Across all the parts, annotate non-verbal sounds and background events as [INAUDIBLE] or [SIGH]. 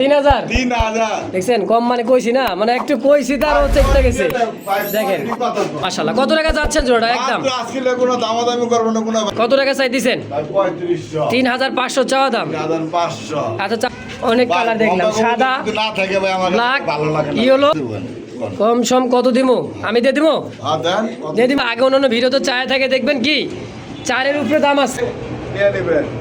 তিন হাজার? দেখছেন কম মানে কইছি না মানে একটু কইছি তার হচ্ছে গেছে। দেখেন মাশাল্লাহ কত টাকা যাচ্ছেন একদম? কত টাকা চাই দিছেন? তিন হাজার পাঁচশো চাওয়া দাম। আচ্ছা অনেক কালার দেখলাম। সাদা? কম সম কত দিমু? আমি দিয়ে দিমু? হ্যাঁ, দিয়ে দিমু। আগে অন্যান্য ভিডিও তো চায় থাকে দেখবেন কি? চারের উপরে দাম আছে।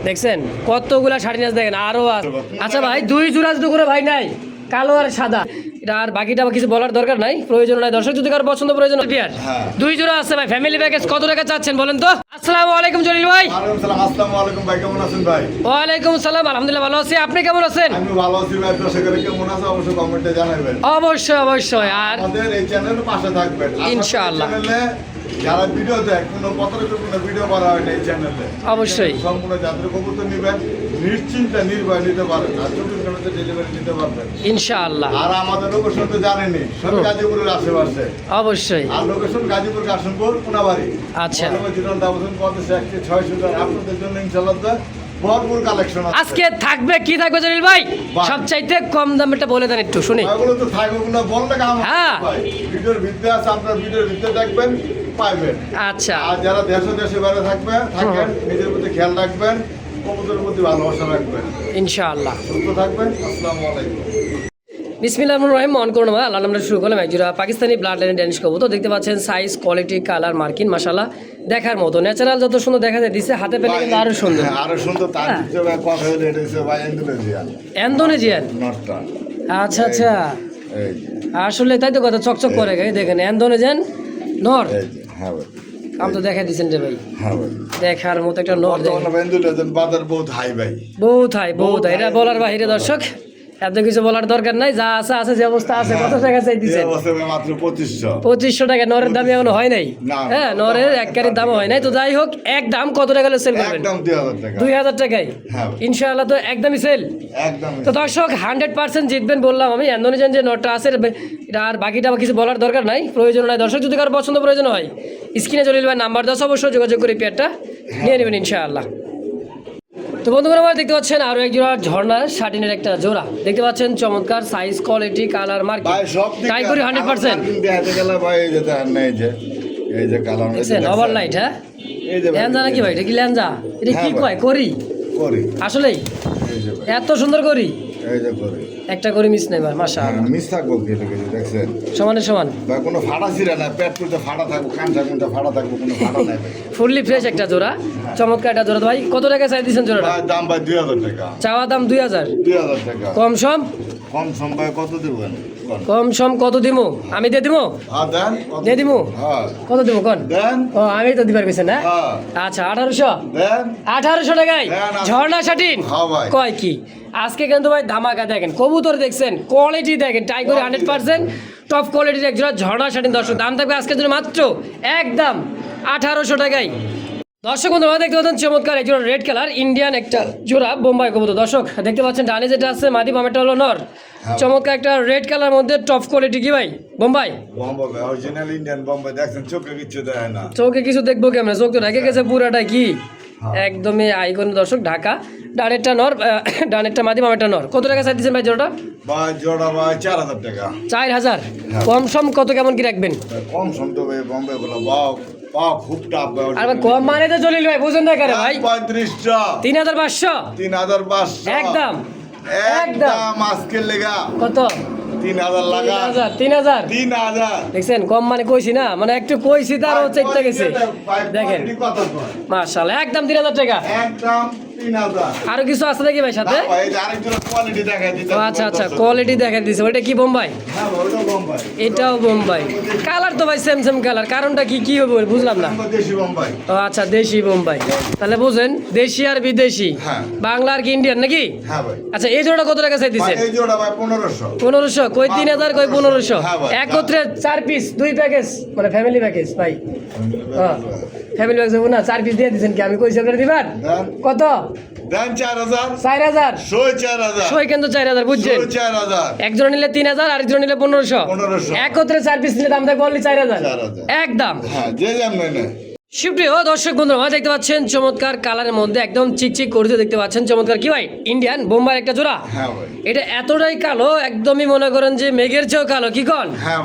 দেখছেন কতগুলা শাড়ি নাচ দেখেন আরও আর আচ্ছা ভাই দুই জোড়া করে ভাই নাই কালো আর সাদা এটা আর বাকিটা কিছু বলার দরকার নাই প্রয়োজন নাই দর্শক যদি কারও পছন্দ প্রয়োজন বিয়ার হ্যাঁ। দুই জোড়া আছে ভাই ফ্যামিলি প্যাকেজ কত টাকা চাচ্ছেন বলেন তো আসসালামু আলাইকুম জলিল ভাই ওয়ালাইকুম সালাম, আসসালামু আলাইকুম ভাই, কেমন আছেন ভাই? ওয়ালাইকুম সালাম আলহামদুলিল্লাহ ভালো আছি আপনি কেমন আছেন আমি ভালো আছি ভাই, দর্শকেরা কেমন আছে অবশ্যই কমেন্টে জানাবেন। অবশ্যই অবশ্যই আর আমাদের এই চ্যানেলের পাশে থাকবেন। ইনশাআল্লাহ। যারা ভিডিও দেয় কোনো ভিডিও করা হয় না এই চ্যানেলে অবশ্যই। সম্পূর্ণ যাত্রা কবুতর নিবেন নিশ্চিন্তে নির্ভয় নিতে পারেন আর চব্বিশ ঘন্টাতে ডেলিভারি নিতে পারবেন। ইনশাআল্লাহ। আর আমাদের লোকেশন তো জানেনি সব গাজীপুরের আশেপাশে। অবশ্যই। আর লোকেশন গাজীপুর কাশিমপুর কোনাবাড়ি আচ্ছা। দাবন ছয়শো আপনাদের জন্য ইনশাল্লাহ ভরপুর কালেকশন আজকে থাকবে কি থাকবে জলিল ভাই? সবচাইতে কম দামেরটা বলে দেন একটু শুনি। তো থাকবে বললে হ্যাঁ। ভিডিওর ভিতরে আছে আপনার ভিডিওর ভিতরে দেখবেন। পাইবেন। আচ্ছা। আর যারা দেশে দেশে বাইরে থাকবে থাকেন নিজের প্রতি খেয়াল রাখবেন কবুতরের প্রতি ভালোবাসা রাখবেন। ইনশাআল্লাহ। সুস্থ থাকবেন আসসালামু আলাইকুম। বিসমিল্লাহ রহিম মন করুন আল্লাহ আমরা শুরু করলাম। একজোড়া পাকিস্তানি ব্লাড লাইন ড্যানিশ কবুতর দেখতে পাচ্ছেন সাইজ কোয়ালিটি কালার মার্কিন মাসালা দেখার মতো। ন্যাচারাল যত সুন্দর দেখা যায় দিছে হাতে পেলে কিন্তু আরও সুন্দর। হ্যাঁ, আরও সুন্দর তার হ্যাঁ। হিসেবে কথা হলে এটা হচ্ছে ভাই ইন্দোনেশিয়া এন্দোনেজিয়ান আচ্ছা আচ্ছা। আসলে তাই তো কথা চকচক করে দেখেন এন্দোনেজিয়ান নর। এই যে। হ্যাঁ ভাই। আম তো দেখা রে ভাই। হ্যাঁ ভাই। দেখার মতো একটা নর দেখেন বর্তমানে ভাই বাজার বহুত হাই ভাই। বহুত হাই বহুত হাই এটা বলার বাহিরে দর্শক। এত কিছু বলার দরকার নাই যা আছে আছে যে অবস্থা আছে কত টাকা চাই দিচ্ছেন মাত্র পঁচিশশো। টাকা নরের দাম এমন হয় নাই? হ্যাঁ নরের এক কারির দাম হয় নাই তো যাই হোক এক দাম কত টাকা সেল করবেন? দুই হাজার টাকায়? হ্যাঁ। ইনশাআল্লাহ তো একদমই সেল তো দর্শক হান্ড্রেড পার্সেন্ট জিতবেন বললাম আমি ইন্দোনেশিয়ান যে নোটটা আছে আর বাকিটা কিছু বলার দরকার নাই প্রয়োজন নাই। দর্শক যদি কারও পছন্দ প্রয়োজন হয় স্ক্রিনে চলে যাবে নাম্বার দশ অবশ্যই যোগাযোগ করে পেয়ারটা নিয়ে নেবেন ইনশাআল্লাহ। তো বন্ধুরা আমরা দেখতে পাচ্ছেন আরও এক জোড়া ঝর্ণা শাটিনের একটা জোড়া। দেখতে পাচ্ছেন চমৎকার সাইজ কোয়ালিটি কালার মার্কেট ভাই সব দিকে তাই করি হান্ড্রেড পার্সেন্ট আমার দেখাতে গেলে ভাই এই যে দেখেন নাই এই যে এই যে কালার দেখছেন? ওভার লাইট হ্যাঁ? এই যে ভাই, ল্যাঞ্জা নাকি ভাই? এটা কি ল্যাঞ্জা এটা কি হ্যাঁ কয়? করি? করি। আসলেই? এই যে এত সুন্দর করি? এই যে করি। একটা করে মিস নেই ভাই মাসা হ্যাঁ, মিস থাকব দেখছেন? সমানে সমান। ভাই কোনো ফাটা ছিঁড়ে না পেট পুরোটা ফাটা থাকব কান থাকব ফাটা থাকব কোনো ফাটা নাই ফুললি ফ্রেশ একটা জোড়া চমৎকার একটা জোড়া। ভাই কত টাকা চাই দিচ্ছেন জোড়াটা? ভাই দাম ভাই দুই হাজার টাকা। চাওয়া দাম দুই হাজার। দুই হাজার টাকা। কম সম? কম সম ভাই কত দেবেন কোন? কম সম কত দিমু? আমি দিয়ে দিমু? হ্যাঁ দেন দিয়ে দিমু? হ্যাঁ। কত দিমু কোন? দেন। ও আমি তো দিবার গেছেন না? হ্যাঁ। আচ্ছা আঠারোশো। দেন। আঠারোশো টাকায়? হ্যাঁ, ঝর্ণা শাটিন? হ্যাঁ ভাই। কয় কি? আজকে কিন্তু ভাই ধামাকা দেখেন কবুতর দেখছেন কোয়ালিটি দেখেন টাইগরি হান্ড্রেড পার্সেন্ট টপ কোয়ালিটির এক জোড়া ঝর্ণা শাটিন দর্শক দাম থাকবে আজকের জন্য মাত্র একদম আঠারোশো টাকায়। দর্শক বন্ধু দেখতে পাচ্ছেন চমৎকার এক জোড়া রেড কালার ইন্ডিয়ান একটা জোড়া বোম্বাই কবুতর। দর্শক দেখতে পাচ্ছেন ডানে যেটা আছে মাদি বামেটা হলো নর। চমৎকার একটা রেড কালার মধ্যে টপ কোয়ালিটি কি ভাই? বোম্বাই? অরিজিনাল ইন্ডিয়ান বম্বে দেখছেন চোখে কিচ্ছু দেয় না। চোখে কিছু দেখব কেমন? চোখ তো রেখে গেছে পুরাটা কি? একদমই আইকন দর্শক ঢাকা। ডানেরটা নর [COUGHS] ডানেরটা মাদি বামেরটা নর। কত টাকা চাই ভাই জোড়াটা? বা জোড়া ভাই চার হাজার টাকা। চার হাজার? হ্যাঁ। কম সম কত কেমন কি রাখবেন? কম সম তো ভাই বম্বে গুলো ভাই ভাই কম মানে তো চলিল ভাই বুঝেন না কেন ভাই? পঁয়ত্রিশটা। তিন হাজার পাঁচশো? তিন হাজার পাঁচশো। একদম। একদম একদম। আজকের লেগা। কত? তিন হাজার তিন লাগা হাজার তিন হাজার? তিন হাজার। দেখছেন কম মানে কইছি না মানে একটু কইছি একটা গেছে। দেখেন। কথা মার্শাল একদম তিন হাজার টাকা। একদম আরও কিছু আছে নাকি ভাই সাথে? আচ্ছা আচ্ছা কোয়ালিটি দেখা দিছে। ওইটা কি বোম্বাই? হ্যাঁ এটাও বোম্বাই। কালার তো ভাই সেম সেম কালার কারণটা কি কি হবে বুঝলাম না। আমরা দেশি বোম্বাই। ও আচ্ছা দেশি বোম্বাই। তাহলে বুঝেন দেশি আর বিদেশি। হ্যাঁ। বাংলা আর কি ইন্ডিয়ান নাকি? হ্যাঁ আচ্ছা এই জোড়া কত টাকা চাই দিচ্ছেন ভাই পনেরোশো। কই তিন হাজার কই পনেরোশো? একত্রে চার পিস দুই প্যাকেজ মানে ফ্যামিলি প্যাকেজ ভাই। হ্যাঁ। ফ্যামিলি ব্যাগ না চার পিস দিয়ে দিচ্ছেন কি? আমি কই আপনারা দিবার কত? দেন চার হাজার। চার হাজার? সই চার হাজার। সই কিন্তু চার হাজার বুঝছেন? চার হাজার। একজন নিলে তিন হাজার আরেকজন নিলে পনেরোশো। 1500 একত্রে চার পিস নিলে দাম থাকবে only চার হাজার। একদম। হ্যাঁ যে সুপ্রিয় দর্শক বন্ধুরা দেখতে পাচ্ছেন চমৎকার কালারের মধ্যে একদম চিকচিক করতে দেখতে পাচ্ছেন। চমৎকার কি ভাই? ইন্ডিয়ান বোম্বার একটা জোড়া? হ্যাঁ এটা এতটাই কালো একদমই মনে করেন যে মেঘের চেয়েও কালো কি কন? হ্যাঁ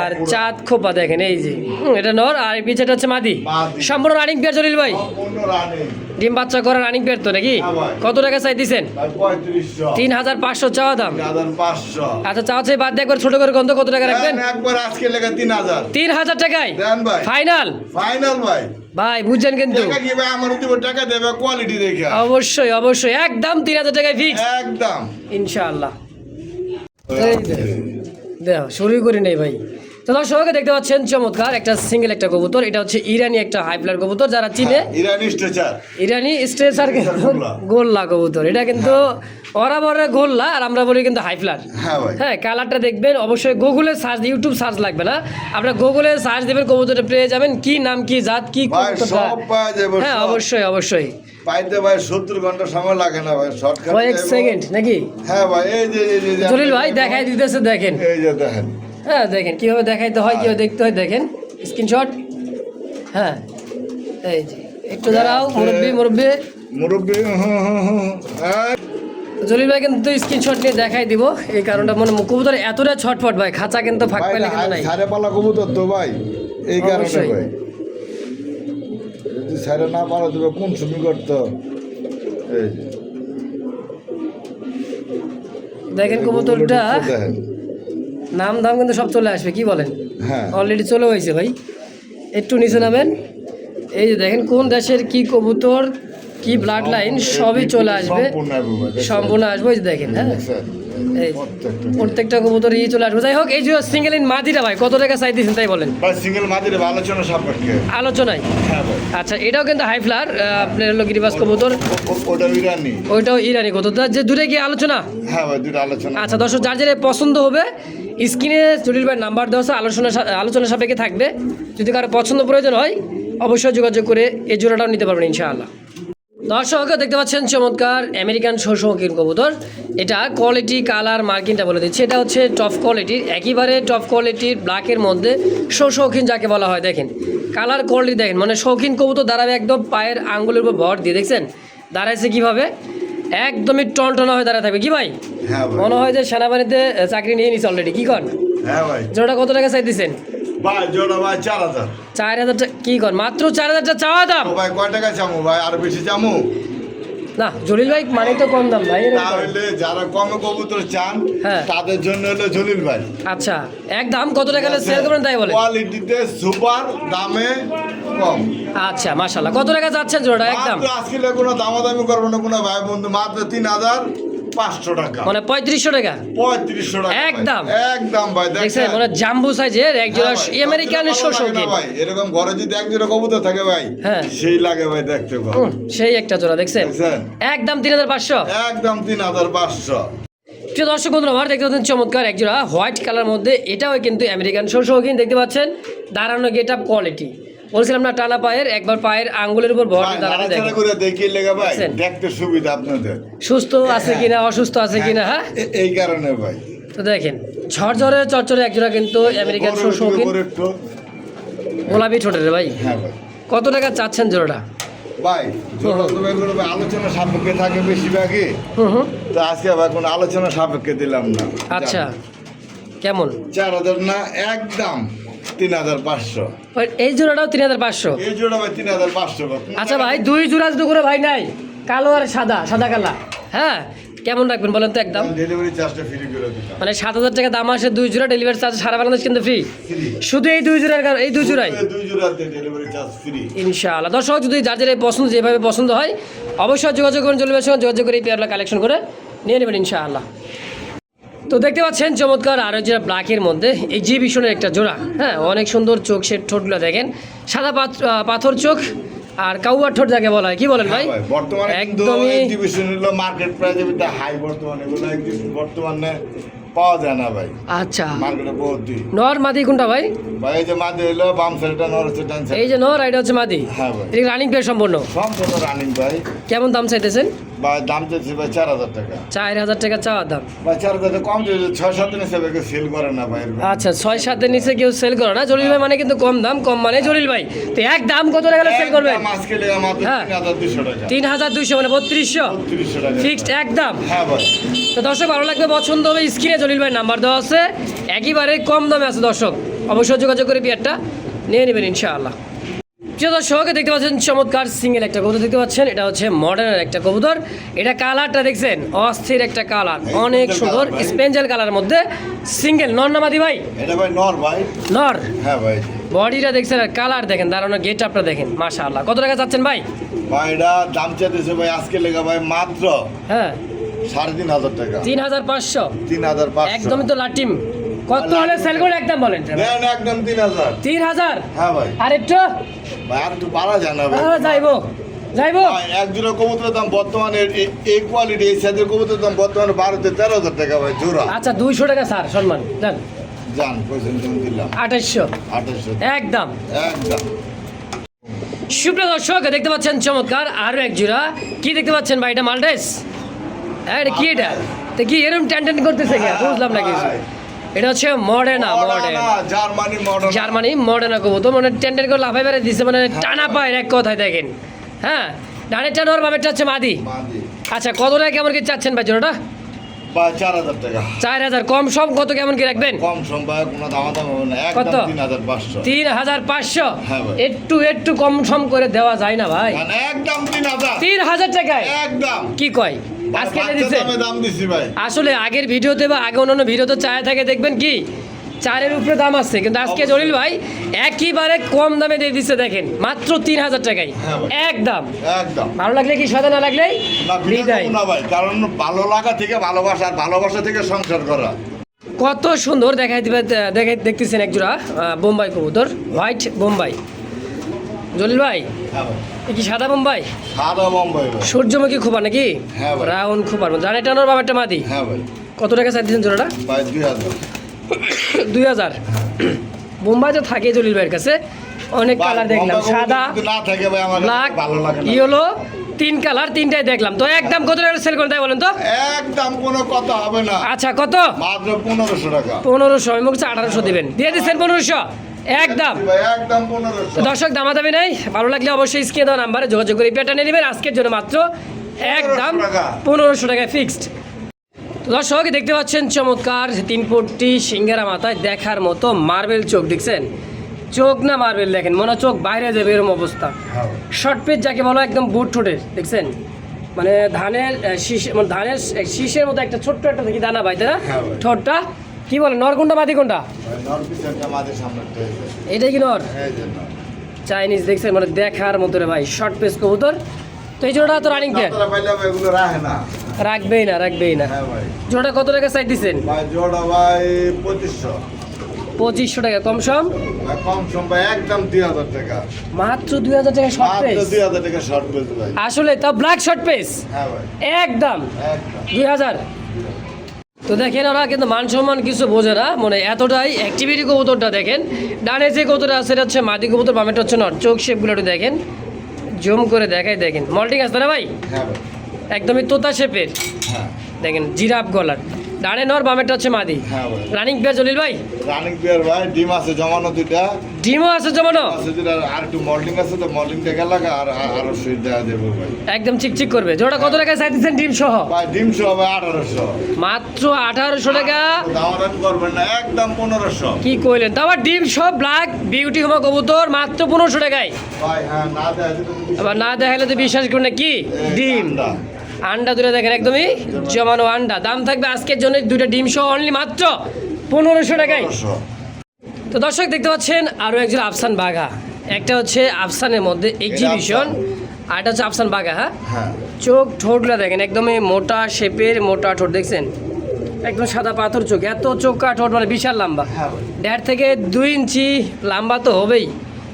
আর চাঁদ খোপা দেখেন এই যে। এটা নর আর এই হচ্ছে মাদি। সম্পূর্ণ রানিং পেয়ার জলিল ভাই। ডিম বাচ্চা করা রানিং পেয়ার তো নাকি? হ্যাঁ কত টাকা চাই দিছেন? তিন হাজার পাঁচশো চাওয়া দাম। আচ্ছা চাওয়া চাই বাদ দিয়ে একবার ছোট করে গন্ধ কত টাকা রাখবেন? একবার আজকে লেগে তিন হাজার। তিন হাজার টাকায়? ফাইনাল ফাইনাল ভাই। ভাই বুঝছেন কিন্তু। টাকা দিব কোয়ালিটি দেখে। অবশ্যই অবশ্যই। একদম তিন হাজার টাকায় ফিক্স একদম। ইনশাআল্লাহ। দেখো শুরু করি নেই ভাই। তো দর্শক দেখতে পাচ্ছেন চমৎকার একটা সিঙ্গেল একটা কবুতর। এটা হচ্ছে ইরানি একটা হাই ফ্লার কবুতর যারা চিনে ইরানি স্ট্রেচার ইরানি স্ট্রেসার কিন্তু গোল্লা। কবুতর। এটা কিন্তু ওরা বলে গোল্লা আর আমরা বলি কিন্তু হাই ফ্লার হ্যাঁ হ্যাঁ কালারটা দেখবেন অবশ্যই গুগলে সার্চ ইউটিউব সার্চ লাগবে না। আপনার গুগলে সার্চ দেবেন কবুতরটা পেয়ে যাবেন কি নাম কি জাত কি হ্যাঁ অবশ্যই অবশ্যই। পাইতে ভাই সত্তর ঘণ্টা সময় লাগে না ভাই শর্টকাট সেকেন্ড নাকি? হ্যাঁ ভাই এই যে এই যে জলিল ভাই দেখাই দিতেছে দেখেন। এই যে দেখেন। হ্যাঁ দেখেন কীভাবে দেখাইতে হয় কীভাবে দেখতে হয় দেখেন স্ক্রিনশট হ্যাঁ এই যে একটু দাঁড়াও মুরব্বি মুরব্বি। মুরব্বী। জলিল ভাই কিন্তু স্ক্রিনশট নিয়ে দেখাই দিব এই কারণটা মনে কবুতর এতটা ছটফট ভাই খাঁচা কিন্তু ফাঁক না, কিন্তু নাই। পালা কবুতর তো ভাই এই কারণে। ভাই। যদি সারে না পালা তবে কোন সুমি করতো? দেখেন কবুতরটা। নাম দাম কিন্তু সব চলে আসবে কি বলেন? হ্যাঁ। অলরেডি চলে হয়েছে ভাই। একটু নিচে নামেন। এই যে দেখেন কোন দেশের কি কবুতর কি ব্লাড লাইন সবই চলে আসবে। সম্পূর্ণ আসবে ওই যে দেখেন হ্যাঁ? এই প্রত্যেকটা। কবুতর ই চলে আসবে। যাই হোক এই যে সিঙ্গেল ইন মাদিটা ভাই কত টাকা চাই দিয়েছেন তাই বলেন? সিঙ্গেল মাদিরে আলোচনা সাপেক্ষে। আলোচনায়? হ্যাঁ আচ্ছা এটাও কিন্তু হাই ফ্লার আপনার হলো গিরিবাস কবুতর। ওটা ইরানি। ওইটাও ইরানি কবুতর। যে দূরে গিয়ে আলোচনা? হ্যাঁ ভাই দুটো আলোচনা। আচ্ছা দর্শক যার যার পছন্দ হবে স্ক্রিনে জলিল ভাই নাম্বার দেওয়া আলোচনা আলোচনা সাপেক্ষে থাকবে। যদি কারও পছন্দ প্রয়োজন হয়, অবশ্যই যোগাযোগ করে এই জোড়াটাও নিতে পারবেন ইনশাআল্লাহ। দর্শক, দেখতে পাচ্ছেন চমৎকার আমেরিকান শোষকিন কবুতর। এটা কোয়ালিটি কালার মার্কিনটা বলে দিচ্ছি। এটা হচ্ছে টপ কোয়ালিটির একেবারে টপ কোয়ালিটির ব্ল্যাকের মধ্যে শৌখিন যাকে বলা হয়। দেখেন কালার কোয়ালিটি দেখেন। মানে শৌখিন কবুতর দাঁড়াবে একদম পায়ের আঙ্গুলের উপর ভর দিয়ে, দেখছেন? দাঁড়াইছে কীভাবে? একদমই টনটনা হয়ে দাঁড়া থাকবে। কি ভাই? হ্যাঁ মনে হয় যে সেনাবাহিনীতে চাকরি নিয়ে নিছে অলরেডি কি কর হ্যাঁ জোড়া কত টাকা চাই দিচ্ছেন ভাই ভাই চার হাজার। কি কর মাত্র চার হাজার টাকা চাওয়া দাম? ভাই কয় টাকা চামো ভাই? আর বেশি চামু? না জলিল ভাই মানে তো কম দাম ভাই তাহলে যারা কম কবুতর চান হ্যাঁ। তাদের জন্য হলো জলিল ভাই। আচ্ছা এক দাম কত টাকা সেল করবেন তাই বলে? কোয়ালিটিতে সুপার দামে কম। আচ্ছা মাশাল্লাহ কত টাকা যাচ্ছেন জোড়া একদম আজকে কোনো দামাদামি করব না কোনো ভাই বন্ধু মাত্র তিন হাজার পাঁচশো টাকা। মানে পঁয়ত্রিশশো টাকা? পঁয়ত্রিশশো টাকা একদম। একদম ভাই দেখছেন দেখছেন মানে জাম্বু সাইজের এক জোড়া হ্যাঁ আমেরিকান সব জোড়া ভালো লাগে না শোষকিন ভাই। এরকম ঘরে যদি এক জোড়া কবুতর থাকে ভাই হ্যাঁ। সেই লাগে ভাই দেখতে পাও সেই একটা জোড়া দেখছেন? একদম তিন হাজার পাঁচশো। একদম তিন হাজার পাঁচশো। প্রিয় দর্শক বন্ধুরা আমার দেখতে পাচ্ছেন চমৎকার এক জোড়া হোয়াইট কালার মধ্যে এটাও কিন্তু আমেরিকান শৌখিন দেখতে পাচ্ছেন? দাঁড়ানো গেট আপ কোয়ালিটি বলছিলাম না টানা পায়ের একবার পায়ের আঙ্গুলের উপর ভর দেখতে সুবিধা আপনাদের। সুস্থ আছে কিনা অসুস্থ আছে কিনা হ্যাঁ? এই কারণে ভাই। তো দেখেন ঝরঝরে চরচরে একজোড়া কিন্তু আমেরিকান শৌখিন গোলাপি ঠোঁটের রে ভাই। হ্যাঁ ভাই। কত টাকা চাচ্ছেন জোড়াটা? ভাই আলোচনা সাপেক্ষে থাকে বেশিরভাগই। তো আজকে আবার কোনো আলোচনা সাপেক্ষে দিলাম না। আচ্ছা কেমন? চার হাজার না একদম। তিন হাজার পাঁচশো। এই জোড়াটাও তিন হাজার পাঁচশো? এই জোড়া ভাই তিন হাজার পাঁচশো আচ্ছা ভাই দুই জোড়া যদি করে ভাই নাই কালো আর সাদা সাদা কালা। হ্যাঁ কেমন রাখবেন বলেন তো একদম? ডেলিভারি চার্জটা ফ্রি করে দিতাম মানে সাত হাজার টাকা দাম আসে দুই জোড়া ডেলিভারি চার্জ সারা বাংলাদেশ কিন্তু ফ্রি শুধু এই দুই জোড়ার এই দুই জোড়াই? দুই জোড়াতে ডেলিভারি চার্জ ফ্রি ইনশাআল্লাহ। দর্শক যদি যার যার পছন্দ যেভাবে পছন্দ হয় অবশ্যই যোগাযোগ চলবে সঙ্গে যোগাযোগ করে এই পেয়ারগুলো কালেকশন করে নিয়ে নেবেন ইনশাআল্লাহ। তো দেখতে পাচ্ছেন চমৎকার আরও যে ব্ল্যাকের মধ্যে এই জি ভীষণের একটা জোড়া। হ্যাঁ অনেক সুন্দর চোখ সে ঠোঁটগুলো দেখেন। সাদা পাথ- পাথর চোখ আর কাউয়ার ঠোঁট যাকে বলা হয়। কি বলেন ভাই? হ্যাঁ ভাই, বর্তমানে একদমই মার্কেট প্রাইস হাই বর্তমানে বর্তমানে পাওয়া যায় না ভাই। আচ্ছা। মার্কেটে বহুত দিই নর মাদি কোনটা ভাই? ভাই এই যে মাঝে হইল বাম সাইডটা নর হচ্ছে ডান এই যে নর এটা হচ্ছে মাদি? হ্যাঁ ভাই। এটা রানিং পেয়ার সম্পূর্ণ? সম্পূর্ণ রানিং ভাই। কেমন দাম চাইতেছেন? ভাই দাম চাইছি ভাই চার হাজার টাকা। চার হাজার টাকা চাওয়ার দাম। ভাই চার হাজার টাকা কম চাইছে ছয় সাত কেউ সেল করে না ভাই আচ্ছা ছয় সাতের নিচে কেউ সেল করে না। জলিল ভাই মানে কিন্তু কম দাম কম মানে জলিল ভাই। তো এক দাম কত টাকা সেল আজকে লেগে হ্যাঁ। তিন হাজার দুইশো মানে বত্রিশশো। ফিক্সড একদম হ্যাঁ ভাই। তো দর্শক ভালো লাগবে পছন্দ হবে স্ক্রিনে জলিল ভাই নাম্বার দেওয়া আছে। একেবারে কম দামে আছে দর্শক। অবশ্যই যোগাযোগ করে বিয়ারটা নিয়ে নেবেন ইনশাআল্লাহ। প্রিয় দর্শক দেখতে পাচ্ছেন চমৎকার সিঙ্গেল একটা কবুতর দেখতে পাচ্ছেন। এটা হচ্ছে মডার্নের একটা কবুতর। এটা কালারটা দেখছেন অস্থির একটা কালার। অনেক সুন্দর স্পেঞ্জেল কালার মধ্যে সিঙ্গেল। নর নামাদি ভাই? এটা ভাই নর ভাই। নর? হ্যাঁ ভাই। বডিটা দেখছেন আর কালার দেখেন দাঁড়ানো গেট আপটা দেখেন মাশাআল্লাহ। কত টাকা চাচ্ছেন ভাই? ভাই এটা দাম চাইতেছে ভাই আজকে লেগে ভাই মাত্র হ্যাঁ। সাড়ে তিন হাজার টাকা। তিন হাজার পাঁচশো? তিন হাজার পাঁচশো। একদমই তো লাটিম কত হলে সেল করে একদম বলেন দেন একদম তিন হাজার। তিন হাজার? হ্যাঁ ভাই। আর একটু? ভাই আর একটু বাড়া যায় না ভাই। আহ, যাইবো। যাইবো? এক জোড়া কবুতরের দাম বর্তমানে এ- এই কোয়ালিটি এই সাইজের কবুতরের দাম বর্তমানে বারো তেরো হাজার টাকা ভাই জোড়া। আচ্ছা দুইশো টাকা স্যার সম্মান। যান। দিলাম আঠাশশো একদম। একদম। সুপ্রিয় দর্শক দেখতে পাচ্ছেন চমৎকার আরও এক জোড়া। কি দেখতে পাচ্ছেন ভাই এটা মালডেস? হ্যাঁ এটা কি এটা? তো কি এরকম টেন টেন করতেছে কি? বুঝলাম না কিছু। এটা হচ্ছে মডেনা মডেন জার্মানি মডেনা। কবুতর। মানে টেন টেন করে লাফাই বেড়ে দিচ্ছে মানে টানা পায় এক কথায় দেখেন। হ্যাঁ? ডানেরটা নর বামেরটা হচ্ছে মাদি। আচ্ছা কত টাকা কেমন কি চাচ্ছেন ভাই জোড়াটা? চার হাজার কম সব কত কেমন কি রাখবেন? কম না। কত? তিন হাজার পাঁচশো। হ্যাঁ। একটু একটু কম সম করে দেওয়া যায় না ভাই। একদম তিন হাজার টাকায়? একদম। কি কয়? আজকে দিচ্ছে। দাম দিছি ভাই। আসলে আগের ভিডিওতে বা আগে অন্যান্য ভিডিওতে চায় থাকে দেখবেন কি? চারের উপরে দাম আছে কিন্তু আজকে। জলিল ভাই একইবারে কম দামে দিয়ে দিচ্ছে দেখেন। মাত্র তিন হাজার টাকায়। হ্যাঁ একদম একদম। ভালো লাগলে কি সাদা না লাগলেই ভাই কারণ ভালো লাগা থেকে ভালোবাসা আর ভালোবাসা থেকে সংসার করা। কত সুন্দর দেখাই দিবে দেখাই দেখতেছেন একজোড়া বোম্বাই কবুতর হোয়াইট বোম্বাই। জলিল ভাই? হ্যাঁ কি সাদা বোম্বাই সাদা বোম্বাই সূর্যমুখী খোপা নাকি? হ্যাঁ রাউন্ড খোপার আর জানে টানোর বাবারটা মাদি। হ্যাঁ কত টাকা চাইতেছেন জোড়াটা? ভাই দুই হাজার। বোম্বাই তো থাকে জলিল ভাইয়ের কাছে। অনেক কালার দেখলাম। সাদা আমার ব্ল্যাক ইয়েলো তিন কালার তিনটাই দেখলাম। তো একদম কত টাকা সেল করে দেয় বলেন তো? একদম কোনো কথা হবে না। আচ্ছা কত? মাত্র পনেরোশো টাকা। পনেরোশো আমি বলছি আঠারোশো দিবেন। দিয়ে দিচ্ছেন পনেরোশো? একদম একদম দর্শক দামা দামি নেই। ভালো লাগলে অবশ্যই স্ক্রিনে দেওয়া নাম্বারে যোগাযোগ করে পেটা নিয়ে নেবেন। আজকের জন্য মাত্র একদম। পনেরোশো টাকায় ফিক্সড দর্শক দেখতে পাচ্ছেন চমৎকার তিন ফুটটি সিঙ্গারা মাথায় দেখার মতো মার্বেল চোখ দেখছেন? চোখ না মার্বেল দেখেন মনে হয় চোখ বাইরে যাবে এরকম অবস্থা। হ্যাঁ। শর্ট পেজ যাকে বলো একদম বুট ঠোঁটের দেখছেন? মানে ধানের শীষ মানে ধানের শীষের মতো একটা ছোট্ট একটা দেখি দানা ভাই তাই না? হ্যাঁ ঠোঁটটা কি বলে নরকুন্ডা মাদি কোনটা? এটাই কি নর। চাইনিজ দেখছেন মানে দেখার মতো রে ভাই শর্ট পেজ কবুতর। তো এই জোড়াটা তো রানিং না। রাখবেই না রাখবেই না। হ্যাঁ জোড়া কত টাকা চাই দিচ্ছেন? জোড়া ভাই পঁচিশশো। পঁচিশশো টাকা কম সম? কম সম ভাই একদম দুই হাজার টাকা। মাত্র দুই হাজার টাকা শর্ট পেজ দুই হাজার টাকা শর্ট ভাই। আসলে তা ব্ল্যাক শর্ট হ্যাঁ একদম। দুই হাজার। তো দেখেন ওরা কিন্তু মান সম্মান কিছু বোঝে না মানে এতটাই অ্যাক্টিভিটি কবুতরটা দেখেন। ডানে যে কবুতর আছে সেটা হচ্ছে মাদি কবুতর বামেটা হচ্ছে নট চোখ শেপগুলো একটু দেখেন। জুম করে দেখাই দেখেন। মল্টিং আসতে না ভাই? হ্যাঁ একদমই তোতা শেপের হ্যাঁ। দেখেন জিরাফ গলার। ডানে নর বামেটা হচ্ছে মাদি। হ্যাঁ রানিং পেয়ার জলিল ভাই? রানিং পেয়ার ভাই ডিম আছে জমানো দুইটা। ডিমও আছে জমানো? আছে দুইটা আর একটু মল্ডিং আছে তো মল্ডিংটা গেল আর আর- আরও সুইট দেওয়া দেবো ভাই। একদম চিকচিক করবে। জোড়া কত টাকায় চাইতেছেন ডিম সহ? ভাই ডিম সহ ভাই আঠারোশো। মাত্র আঠারোশো টাকা। দামাদাম করবেন না একদম পনেরোশো। কি কইলেন? তো আবার ডিম সহ ব্ল্যাক বিউটি হোমা কবুতর মাত্র পনেরোশো টাকায়। ভাই হ্যাঁ না দেখালে তো বিশ্বাস করুন না কি? ডিম। ঠান্ডা। আন্ডা দূরে দেখেন একদমই জমানো আন্ডা। দাম থাকবে আজকের জন্য দুইটা ডিম সহ অনলি মাত্র পনেরোশো টাকায়। তো দর্শক দেখতে পাচ্ছেন আরও একজন আফসান বাঘা। একটা হচ্ছে আফসানের মধ্যে এক্সিবিশন আর একটা হচ্ছে আফসান বাঘা হ্যাঁ? হ্যাঁ। চোখ ঠোঁটগুলো দেখেন একদমই মোটা শেপের মোটা ঠোঁট দেখছেন? একদম সাদা পাথর চোখ এত চোখা ঠোঁট মানে বিশাল লম্বা। হ্যাঁ। দেড় থেকে দুই ইঞ্চি লম্বা তো হবেই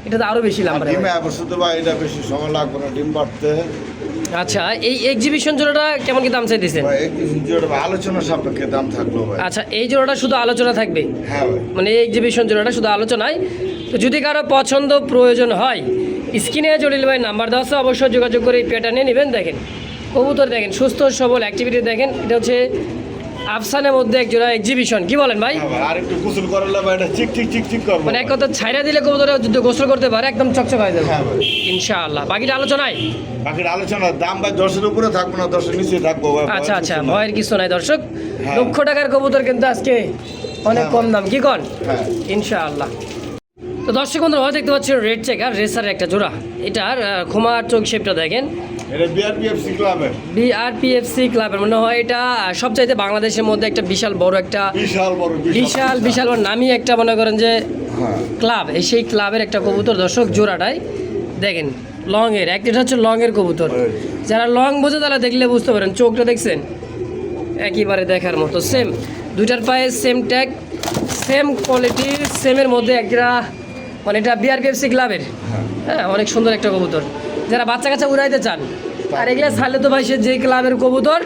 এটা তো আরও বেশি লম্বা ডিমে তো ভাই এটা বেশি সময় লাগবে না ডিম বাড়তে। আচ্ছা এই এক্সিবিশন জোড়াটা কেমন কি দাম চাই দিচ্ছেন ভাই একটু জোড়া ভাই, আলোচনা সাপেক্ষে দাম থাকল ভাই। আচ্ছা এই জোড়াটা শুধু আলোচনা থাকবে? হ্যাঁ মানে এই এক্সিবিশন জোড়াটা শুধু আলোচনায়? তো যদি কারও পছন্দ প্রয়োজন হয় স্ক্রিনে জলিল ভাই নাম্বার দেওয়া আছে অবশ্যই যোগাযোগ করে এই পেটা নিয়ে নেবেন। দেখেন কবুতর দেখেন সুস্থ সবল অ্যাক্টিভিটি দেখেন। এটা হচ্ছে আফসানের মধ্যে এক জোড়া এক্সিবিশন কি বলেন ভাই? হ্যাঁ আর একটু গোসল করালে ভাই এটা চিক চিক চিক চিক করব। মানে এক কথা ছাইরা দিলে কবুতরে যদি গোসল করতে পারে একদম চকচক হয়ে যাবে। হ্যাঁ ইনশাআল্লাহ। বাকিটা আলোচনায়? বাকির আলোচনা দাম ভাই দশের উপরে থাকব না দশের নিচে থাকব আচ্ছা আচ্ছা ভয়ের কিছু নাই দর্শক। হ্যাঁ। লক্ষ টাকার কবুতর কিন্তু আজকে অনেক কম দাম। কি কন? হ্যাঁ। ইনশাআল্লাহ। তো দর্শক বন্ধুরা দেখতে পাচ্ছেন রেড চেক চেকার রেসার একটা জোড়া। এটার খোমার চোখ শেপটা দেখেন। এটা বিআরপিএফসি ক্লাবের বিআরপিএফসি ক্লাবের মনে হয় এটা সবচাইতে বাংলাদেশের মধ্যে একটা বিশাল বড় একটা বিশাল বড় বিশাল বিশাল বড় নামি একটা মনে করেন যে হ্যাঁ। ক্লাব এই সেই ক্লাবের একটা কবুতর। দর্শক জোড়াটাই দেখেন লং এর একটা হচ্ছে লং এর কবুতর যারা লং বোঝে তারা দেখলে বুঝতে পারেন চোখটা দেখছেন? একেবারে দেখার মতো সেম দুইটার পায়ে সেম ট্যাগ সেম কোয়ালিটি সেমের মধ্যে একটা মানে এটা বিআরপিএফসি ক্লাবের হ্যাঁ। হ্যাঁ অনেক সুন্দর একটা কবুতর। যারা বাচ্চা কাচ্চা উড়াইতে চান আর এগুলা ছাড়লে তো ভাই সে যে ক্লাবের কবুতর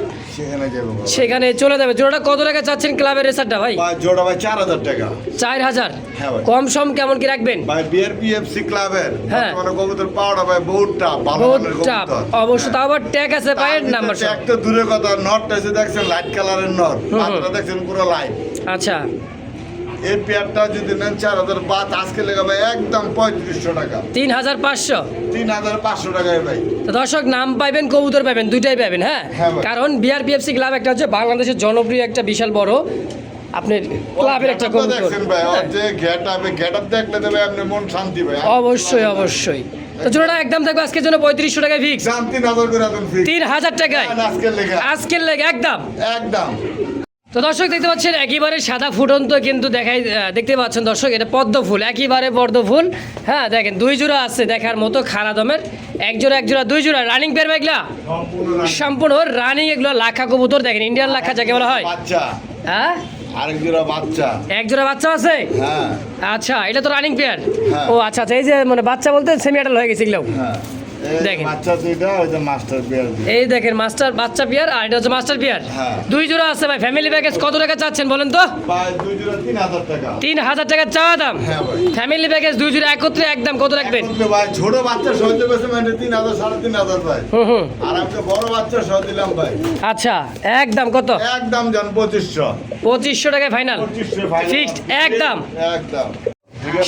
সেখানে চলে যাবে। জোড়াটা কত টাকা চাচ্ছেন ক্লাবের রেসারটা ভাই? জোড়া ভাই চার হাজার টাকা। চার হাজার? হ্যাঁ কম সম কেমন কি রাখবেন? ভাই বিআরপিএফসি ক্লাবের। হ্যাঁ। কবুতর পাওয়াটা ভাই বহুত মানের চাপ কবুতর। অবশ্য তাও আবার ট্যাগ আছে পায়ের নাম্বার একটা দূরের কথা নটটা এসে দেখছেন লাইট কালারের নট হুম। দেখছেন পুরো লাইট আচ্ছা। এর পেয়ারটা যদি নেন চার হাজার পাঁচ আজকে লেগাবে একদম পঁয়ত্রিশশো টাকা। তিন হাজার পাঁচশো? তিন হাজার পাঁচশো টাকায় ভাই। দর্শক নাম পাইবেন কবুতর পাইবেন দুইটাই পাবেন হ্যাঁ? হ্যাঁ। কারণ বিআরপিএফসি ক্লাব একটা হচ্ছে বাংলাদেশের জনপ্রিয় একটা বিশাল বড় আপনার ক্লাবের একটা কবুতর। ভাই হ্যাঁ, যে গেট আপে গেট আপ দেখলে দেবে আপনি মন শান্তি ভাই। অবশ্যই অবশ্যই। তো জোড়াটা একদম থাকবে আজকের জন্য পঁয়ত্রিশশো টাকায় ফিক্স তিন হাজার টাকায়। আজকের লেখা আজকের লেগে একদম। একদম। তো দর্শক দেখতে পাচ্ছেন একেবারে সাদা ফুটন্ত কিন্তু দেখাই দেখতে পাচ্ছেন দর্শক এটা পদ্ম ফুল একেবারে পদ্ম ফুল। হ্যাঁ দেখেন দুই জোড়া আছে দেখার মতো খারা দমের এক জোড়া এক জোড়া দুই জোড়া রানিং পেয়ার এগুলা সম্পূর্ণ রানিং এগুলো লাখা কবুতর দেখেন ইন্ডিয়ান লাখা যাকে বলা হয়। হ্যাঁ? আরেক জোড়া বাচ্চা। এক জোড়া বাচ্চা আছে? হ্যাঁ। আচ্ছা এটা তো রানিং পেয়ার হ্যাঁ। ও আচ্ছা আচ্ছা এই যে মানে বাচ্চা বলতে সেমি হয়ে গেছে এগুলো। হ্যাঁ। দেখেন। এই দেখেন মাস্টার বাচ্চা পেয়ার আর এটা হচ্ছে মাস্টার পেয়ার। হ্যাঁ। দুই জোড়া আছে ভাই ফ্যামিলি প্যাকেজ কত টাকা চাচ্ছেন বলেন তো? তিন হাজার টাকা। চাওয়া দাম। ফ্যামিলি প্যাকেজ দুই জোড়া একত্রে একদম কত রাখবেন? ছোট বাচ্চা বেশি মানে তিন হাজার সাড়ে তিন হাজার ভাই। আর আমাকে বড় বাচ্চা সহ দিলাম ভাই। আচ্ছা একদম কত? একদম যান পঁচিশশো। পঁচিশশো টাকায় ফাইনাল Fixed, একদম। একদম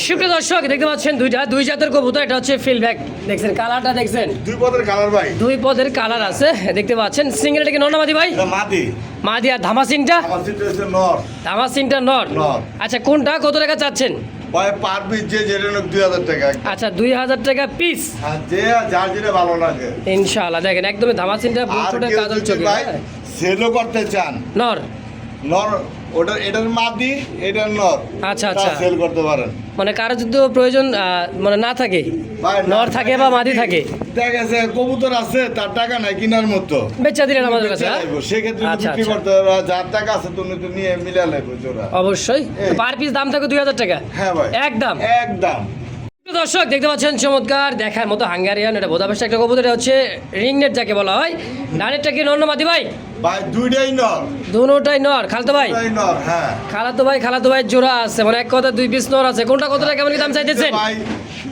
সুপ্রিয় দর্শক দেখতে পাচ্ছেন দুইটা দুই জাতের কবুতর এটা হচ্ছে ফিলব্যাক দেখছেন কালারটা দেখছেন? দুই পদের কালার ভাই। দুই পদের কালার আছে দেখতে পাচ্ছেন। সিঙ্গেলটা কি নর্নামাদি ভাই? মাদি। মাদি আর ধামাসিনটা ধামাসিনটা নর। আচ্ছা কোনটা কত টাকা চাচ্ছেন? ভাই পার পিস যে যেটা নোক দুই হাজার টাকা। আচ্ছা দুই হাজার টাকা পিস যে যার যেটা ভালো লাগে। ইনশাআল্লাহ দেখেন একদমই ধামাসিনটা বুটটা কাজল চোখে। সেলও করতে চান নর। নর ওটা এটার মাদি এটার নর। আচ্ছা, আচ্ছা। সেল করতে পারেন। মানে কারও যদি প্রয়োজন মানে না থাকে নর থাকে বা মাদি থাকে। দেখা গেছে কবুতর আছে তার টাকা নাই কেনার মতো। বেচা দিলেন আমাদের কাছে হ্যাঁ? সেক্ষেত্রে আচ্ছা, বিক্রি আচ্ছা। করতে যার টাকা আছে তুমি তো নিয়ে জোড়া অবশ্যই। পার পিস দাম থাকে দুই হাজার টাকা? হ্যাঁ ভাই। একদম। একদম। দর্শক দেখতে পাচ্ছেন চমৎকার দেখার মতো হাঙ্গারিয়ান এটা বোধাবাসা একটা কবুতর এটা হচ্ছে রিং নেট যাকে বলা হয়। ডানেরটা কি নর্নমাদি ভাই? ভাই দুইটাই নর। দুটোটাই নর খালতো ভাই? নর হ্যাঁ। খালাতো ভাই খালাতো ভাই জোড়া আছে মানে এক কথা দুই পিস নর আছে। কোনটা কত টাকা কেমন কি দাম চাইতেছেন? ভাই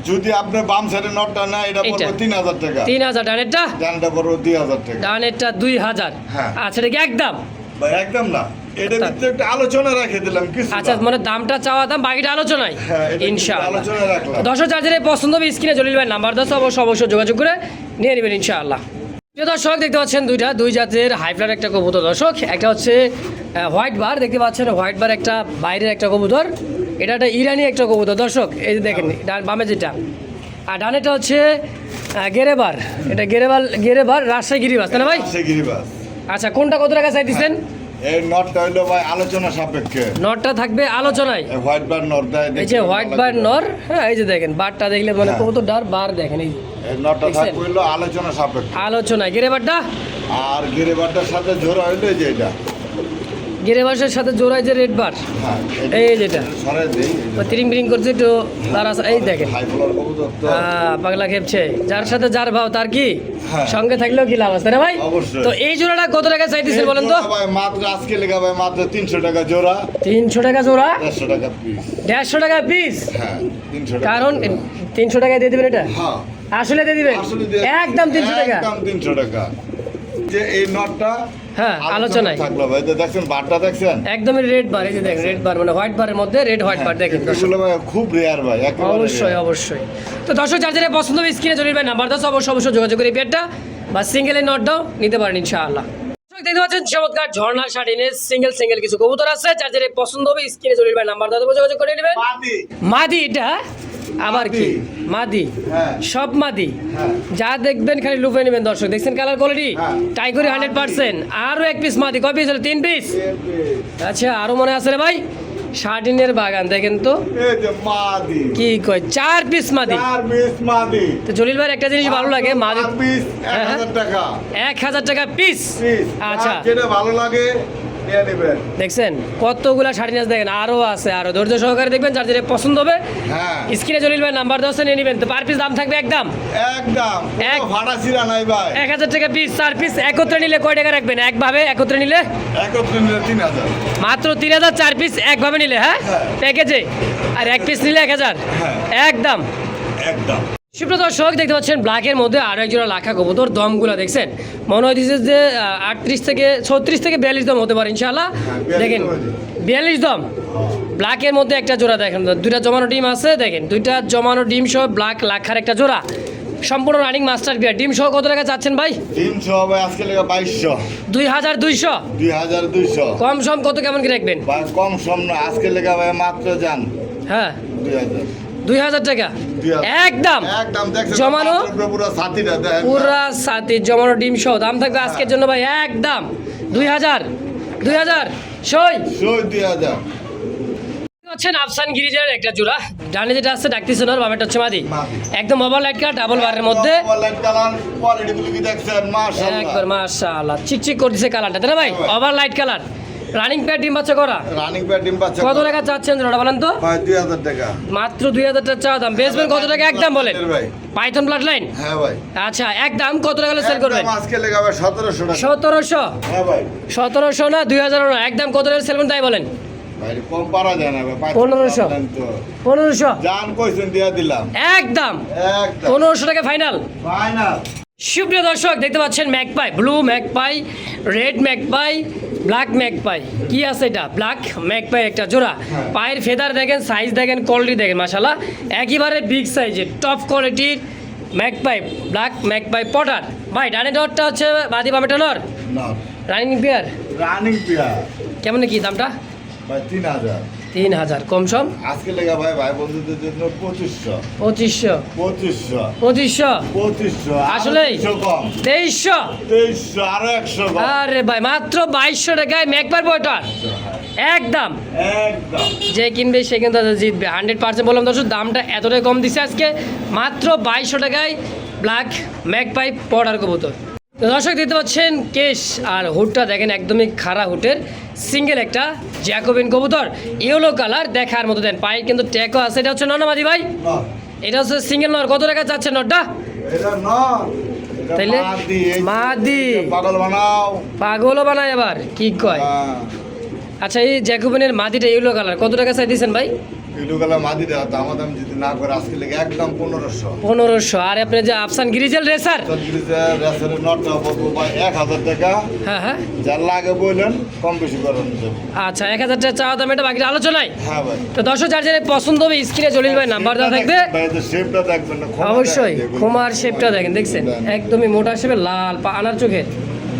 যদি আপনি বাম সাইডে নটটা না এটা পড়বে তিন হাজার টাকা। তিন হাজার ডানেরটা? জানটা পড়বে দুই হাজার টাকা। ডানেরটা দুই হাজার। হ্যাঁ। আচ্ছা এটা কি একদম? ভাই একদম না। এটা আচ্ছা। একটা আলোচনা রেখে দিলাম কিছু আচ্ছা মানে দামটা চাওয়া দাম বাকিটা আলোচনায়? হ্যাঁ, ইনশাআল্লাহ। রাখলাম। চার্জারে পছন্দ হবে স্ক্রিনে জলিল ভাই নাম্বার দশ অবশ্যই অবশ্যই যোগাযোগ করে নিয়ে নেবেন ইনশাআল্লাহ। দর্শক দেখতে পাচ্ছেন দুইটা দুই জাতের হাইফ্লার একটা কবুতর। দর্শক একটা হচ্ছে হোয়াইট বার দেখতে পাচ্ছেন হোয়াইট বার একটা বাইরের একটা কবুতর। এটা একটা ইরানি একটা কবুতর। দর্শক এই যে দেখেন ডান বামে যেটা। আর ডানেটা হচ্ছে গেরেবার। এটা গেরেবার গেরেবার রাজশাহী গিরিবাস তাই না ভাই? আচ্ছা কোনটা কত টাকা চাইতেছেন? এই নটটা হইল ভাই আলোচনা সাপেক্ষে। নটটা থাকবে আলোচনায়। হোয়াইট বার নর দেয় এই যে হোয়াইট বার নর হ্যাঁ এই যে দেখেন বারটা দেখলে মানে কত ডার বার দেখেন এই যে। এই নটটা থাকবে হইল আলোচনা সাপেক্ষে। আলোচনায়। গেরেবারটা আর গিরিবারটার সাথে জোড়া হইল এই যে এটা। গিরেবাসের সাথে জোড়ায় যে রেড বার হ্যাঁ এই যেটা। তিরিং বিরিং করছে একটু তারা এই তো আহ, পাগলা খেপছে। যার সাথে যার ভাও তার কি? হ্যাঁ। সঙ্গে থাকলেও কি লাভ আছে না ভাই? তো এই জোড়াটা কত টাকা চাইতেছেন বলেন তো? মাত্র আজকে লেখা ভাই মাত্র তিনশো টাকা জোড়া। তিনশো টাকা জোড়া? দেড়শো টাকা পিস দেড়শো টাকা পিস হ্যাঁ কারণ তিনশো টাকায় দিয়ে দিবেন এটা? হ্যাঁ। আসলে দিয়ে দিবেন? একদম তিনশো টাকা। একদম তিনশো টাকা। যে এই নটটা হ্যাঁ, আলোচনায়। থাকল ভাই। তো দেখছেন বারটা দেখছেন? একদমই রেড বার এই যে দেখেন রেড বার মানে হোয়াইট বারের মধ্যে রেড হোয়াইট বার দেখেন। এগুলো ভাই খুব রেয়ার ভাই অবশ্যই অবশ্যই। তো দর্শক যার যারা পছন্দ হবে স্ক্রিনে চলে নাম্বার দশ অবশ্যই অবশ্যই যোগাযোগ করে পেয়ারটা বা সিঙ্গেলের নটটাও নিতে পারেন ইনশাআল্লাহ। দেখতে পাচ্ছেন চমৎকার ঝর্ণা শাড়িনের সিঙ্গেল সিঙ্গেল কিছু কবুতর আছে। যার যারা পছন্দ হবে স্ক্রিনে চলে নাম্বার দশ যোগাযোগ করে নেবেন। মাদি এটা? আবার কি? মাদি। হ্যাঁ। সব মাদি। হ্যাঁ। যা দেখবেন খালি লুপে নেবেন দর্শক। দেখছেন কালার কোয়ালিটি। টাইগরি হান্ড্রেড পার্সেন্ট আরও এক পিস মাদি। কয় পিস হলো? তিন পিস আচ্ছা আরও মনে আছে রে ভাই? শার্টিনের বাগান দেখেন তো। কি কয়? চার পিস মাদি। তো জলিল ভাইয়ের একটা জিনিস ভালো লাগে মাদি এক হ্যাঁ, হাজার টাকা। এক হাজার টাকা পিস আচ্ছা। যেটা ভালো লাগে দেখছেন? কতগুলা শাড়ি নাচ দেখেন আরও আছে আরও। ধৈর্য সহকারে দেখবেন যার যেটা পছন্দ হবে হ্যাঁ। স্ক্রিনে জলিল ভাই নাম্বার দশে নিয়ে নেবেন। তো পার পিস দাম থাকবে একদম? একদম। এক- ভাড়া ছিড়া নাই ভাই। এক হাজার টাকা পিস চার পিস একত্রে নিলে কয় টাকা রাখবেন? একভাবে একত্রে নিলে? একত্রে নিলে তিন হাজার। মাত্র তিন হাজার চার পিস একভাবে নিলে হ্যাঁ? হ্যাঁ। প্যাকেজে আর এক পিস নিলে এক হাজার? হ্যাঁ। একদম। একদম। সুপ্রিয় দর্শক দেখতে পাচ্ছেন ব্ল্যাকের মধ্যে আরও একজোড়া লাখা কবুতর দমগুলো দেখছেন। মনে হইতেছে যে আটত্রিশ থেকে ছত্রিশ থেকে বিয়াল্লিশ দম হতে পারে ইনশাল্লাহ হ্যাঁ, 42 দেখেন বিয়াল্লিশ দম। ব্ল্যাকের মধ্যে একটা জোড়া দেখেন দুইটা জমানো ডিম আছে দেখেন দুইটা জমানো ডিম সহ ব্ল্যাক লাখার একটা জোড়া। সম্পূর্ণ রানিং মাস্টার বিয়ার ডিম সহ কত টাকা চাচ্ছেন ভাই? তিনশো ভাই আজকে লেগে বাইশশো। দুই হাজার দুইশো। দুই হাজার দুইশো। কম সম কত কেমন কি রাখবেন? কম সম না আজকে লেগে ভাই মাত্র যান। হ্যাঁ। দুই হাজার। দুই হাজার টাকা। একদম। জমানো? পুরো সাথে জমানো ডিম সহ। দাম থাকবে আজকের জন্য ভাই একদম। দুই হাজার। দুই হাজার। সই। দুই হাজার। হচ্ছেন আফসান গিরিজার একটা জোড়া। ডানে যেটা আছে ডাকতি সোনার বামেটা হচ্ছে মাদি। একদম ওভার লাইট কার ডাবল বারের মধ্যে। কালার একবার মাশাআল্লাহ। চিকচিক করতেছে কালারটা তাই না ভাই। Over light colour running pad ডিম বাচ্চা করা? রানিং প্যাড ডিম বাচ্চা কত টাকা চাচ্ছেন জোড়াটা বলেন তো? ভাই দুই হাজার টাকা। মাত্র দুই হাজার টাকা চাওয়া দাম। বেসবেন কত টাকা একদম বলেন? ভাই। পাইথন ব্লাড লাইন হ্যাঁ ভাই। আচ্ছা একদম কত টাকা সেল করবেন? আজকে লেগে ভাই সতেরোশো টাকা। সতেরোশো? হ্যাঁ ভাই। সতেরোশো না দুই হাজার না একদম কত টাকা সেল করবেন তাই বলেন। ভাই কম পারা যায় না পনেরোশো। পনেরোশো? জান কইছেন দিয়া দিলাম। একদম একদম পনেরোশো টাকা ফাইনাল ফাইনাল সুপ্রিয় দর্শক দেখতে পাচ্ছেন magpie blue magpie red magpie black magpie কি আছে এটা? ব্ল্যাক ম্যাকপাই একটা জোড়া। পায়ের ফেদার দেখেন সাইজ দেখেন কোয়ালিটি দেখেন মাসালা একেবারে বিগ সাইজের টপ কোয়ালিটির ম্যাকপাই ব্ল্যাক ম্যাকপাই পটার ভাই ডানে ডটটা হচ্ছে বাদি বামেটা নর রানিং পেয়ার রানিং পেয়ার কেমন কি দামটা? ভাই তিন হাজার। তিন হাজার কম সম? আজকে লেগে ভাই ভাই বন্ধুদের জন্য পঁচিশশো। পঁচিশশো। পঁচিশশো। পঁচিশশো? পঁচিশশো। আসলেই? তেইশশো? তেইশশো আরও একশো আরে ভাই মাত্র বাইশশো টাকায় ম্যাকপার বয়টার। একদম। একদম। যে কিনবে সে কিন্তু জিতবে। হান্ড্রেড পার্সেন্ট বললাম দর্শক দামটা এতটাই কম দিচ্ছে আজকে। মাত্র বাইশশো টাকায় ব্ল্যাক ম্যাক পাইপ পড়ার কবুতর। দর্শক দেখতে পাচ্ছেন কেশ আর হুডটা দেখেন একদমই খাড়া হুটের সিঙ্গেল একটা জ্যাকোবিন কবুতর। ইয়েলো কালার দেখার মতো দেন পায়ে কিন্তু ট্যাকও আছে। এটা হচ্ছে ননামাদি ভাই। এটা হচ্ছে সিঙ্গেল নর। কত টাকা চাচ্ছে নটটা তাইলে? মাদি, এই- পাগল বানাও। পাগলও বানায় আবার কি কয়? হ্যাঁ। আচ্ছা এই জ্যাকোবিনের মাদিটা ইয়েলো কালার। কত টাকা চাই দিয়েছেন ভাই? ইলুগালা মাদি দেওয়া দাম দাম যদি না করে আজকে লেগে একদম পনেরোশো। পনেরোশো। আর আপনি যে আফসান গিরিজেল রেসার? রেসের নটটা পড়ব ভাই এক হাজার টাকা। হ্যাঁ হ্যাঁ। যার লাগে বললেন কম বেশি করেন আচ্ছা এক হাজার টাকা চাওয়া দাম এটা বাকি আলোচনায়? হ্যাঁ ভাই। তো যার পছন্দ হবে স্ক্রিনে জলিল ভাই নাম্বার দেওয়া থাকবে। শেপটা দেখবেন না অবশ্যই শেপটা দেখেন দেখছেন? একদমই মোটা শেপে লাল পা আনার চোখে।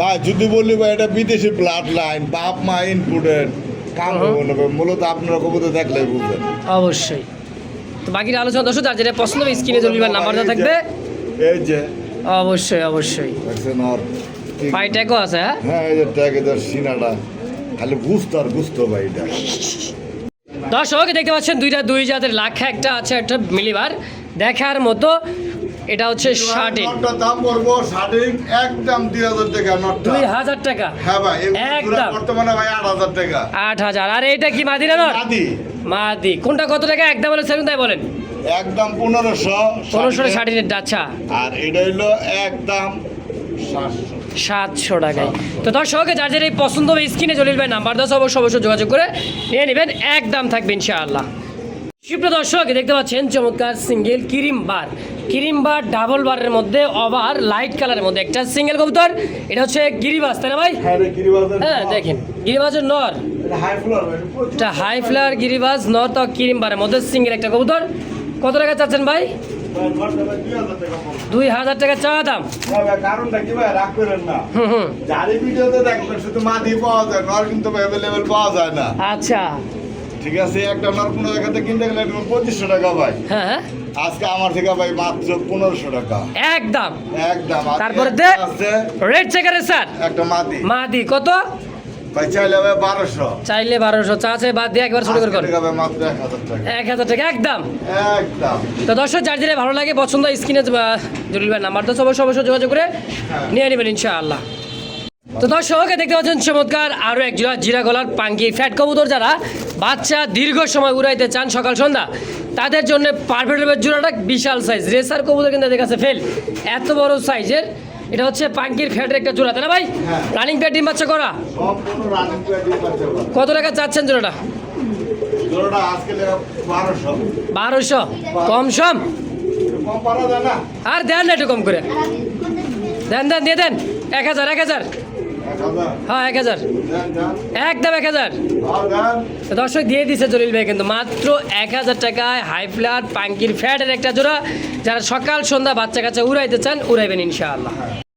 ভাই যদি বলি ভাই এটা বিদেশি ব্লাড লাইন বাপ মা ইনপুটেড কাম। হব না মূলত আপনারা কবুতর দেখলেই বুঝবেন। অবশ্যই। তো বাকির আলোচনা দর্শক যার যেটা পছন্দ হবে স্ক্রিনে ভাই নাম্বার দেওয়া থাকবে। এই যে। অবশ্যই অবশ্যই। দেখছেন ঠিক- ট্যাগও আছে হ্যাঁ? হ্যাঁ এই যে ট্যাগে ধর সিনাটা। খালি গুস্ত আর গুস্ত ভাই এটা। দর্শক দেখতে পাচ্ছেন দুইটা দুই জাতের লাখা একটা আছে একটা মিলিবার। দেখার মতো এটা হচ্ছে নটটার দাম পড়ব শার্টিং একদম দুই হাজার টাকা নটটা। টাকা? হ্যাঁ ভাই একদম। বর্তমানে ভাই আট হাজার টাকা। আট হাজার। আর এটা কি মাদিনা নর আদি মাদি। কোনটা কত টাকা? একদম বলে সেরকম তাই বলেন। একদম পনেরোশো পনেরোশো শার্টিনের। আচ্ছা। আর এটা হইল একদম সাতশো। সাতশো টাকায়। তো দর্শক যার যার এই পছন্দ হবে স্ক্রিনে জলিল ভাই নাম্বার দশ অবশ্য অবশ্যই যোগাযোগ করে নিয়ে নেবেন। একদম থাকবে ইনশাআল্লাহ। সুপ্রিয় দর্শক দেখতে পাচ্ছেন চমৎকার single cream bar. Cream bar double বারের মধ্যে ওভার লাইট কালারের মধ্যে। একটা সিঙ্গেল কবুতর এটা হচ্ছে গিরিবাস তাই না ভাই? হ্যাঁ হ্যাঁ। দেখেন গিরিবাজের নর। এটা হাই ফ্লোর গিরিবাজ নর তো ক্রিম বারের মধ্যে সিঙ্গেল একটা কবুতর। কত টাকা চাচ্ছেন ভাই? ভাই, নরটা ভাই 2000 টাকা পড়বে। দুই হাজার টাকা চাওয়া দাম। কারণটা কি ভাই? রাগ করেন না। হুম হুম। যারই ভিডিওতে দেখবেন শুধু মাটি পাওয়া যায় নর কিন্তু অ্যাভেলেবেল পাওয়া যায় না। আচ্ছা। ঠিক আছে একটা নর কোনো জায়গাতে কিনতে গেলে পঁচিশশো টাকা ভাই। হ্যাঁ হ্যাঁ। আজকে আমার থেকে ভাই মাত্র পনেরোশো টাকা। একদম। একদম। তারপরে একটা দে রেড চেকারে স্যার একটা মাটি মাদি কত? ভাই চাইলে ভাই বারোশো। চাইলে বারোশো চা আছে বাদ দিয়ে একবার ছোট করে কর টাকা ভাই মাত্র এক হাজার টাকা। এক হাজার টাকা একদম। একদম। তো দর্শক যার যেটা ভালো লাগে পছন্দ স্ক্রিনে জরুরি ভাই নাম্বার তো অবশ্যই অবশ্যই যোগাযোগ করে নিয়ে নেবেন ইনশাআল্লাহ। তো দর্শক দেখতে পাচ্ছেন চমৎকার আরও এক জোড়া জিরা গলার পাঙ্কি ফ্যাট কবুতর যারা বাচ্চা দীর্ঘ সময় উড়াইতে চান সকাল সন্ধ্যা। তাদের জন্য পারফেক্ট জোড়াটা বিশাল সাইজ রেসার কবুতর কিন্তু দেখে আছে ফেল এত বড় সাইজের এটা হচ্ছে পাঙ্কির ফ্যাটের একটা জোড়া তাই না ভাই। রানিং প্যাড ডিম বাচ্চা করা? করে পাচ্ছে ভাই। কত টাকা চাচ্ছেন জোড়াটা? বারোশো। কম সম? আর দেন না একটু কম করে। দেন দেন দিয়ে দেন। এক হাজার এক হাজার। হ্যাঁ এক হাজার। একদম এক হাজার। দর্শক, দিয়ে দিছে জলিল ভাই কিন্তু মাত্র এক হাজার টাকায় হাই ফ্লার পাঙ্কির ফ্যাটের একটা জোড়া, যারা সকাল সন্ধ্যা বাচ্চা কাছে উড়াইতে চান, উড়াইবেন ইনশাআল্লাহ।